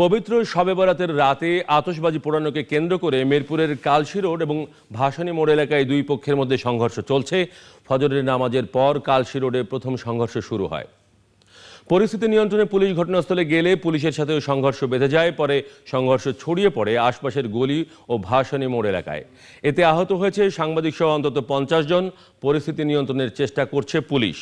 পবিত্র শবে বরাতের রাতে আতশবাজি পোড়ানোকে কেন্দ্র করে মিরপুরের কালশি রোড এবং ভাসানী মোড় এলাকায় দুই পক্ষের মধ্যে সংঘর্ষ চলছে। ফজরের নামাজের পর কালশি রোডে প্রথম সংঘর্ষ শুরু হয়। পরিস্থিতি নিয়ন্ত্রণে পুলিশ ঘটনাস্থলে গেলে পুলিশের সাথেও সংঘর্ষ বেঁধে যায়, পরে সংঘর্ষ ছড়িয়ে পড়ে আশপাশের গলি ও ভাসানী মোড় এলাকায়। এতে আহত হয়েছে সাংবাদিক সহ অন্তত পঞ্চাশ জন। পরিস্থিতি নিয়ন্ত্রণের চেষ্টা করছে পুলিশ।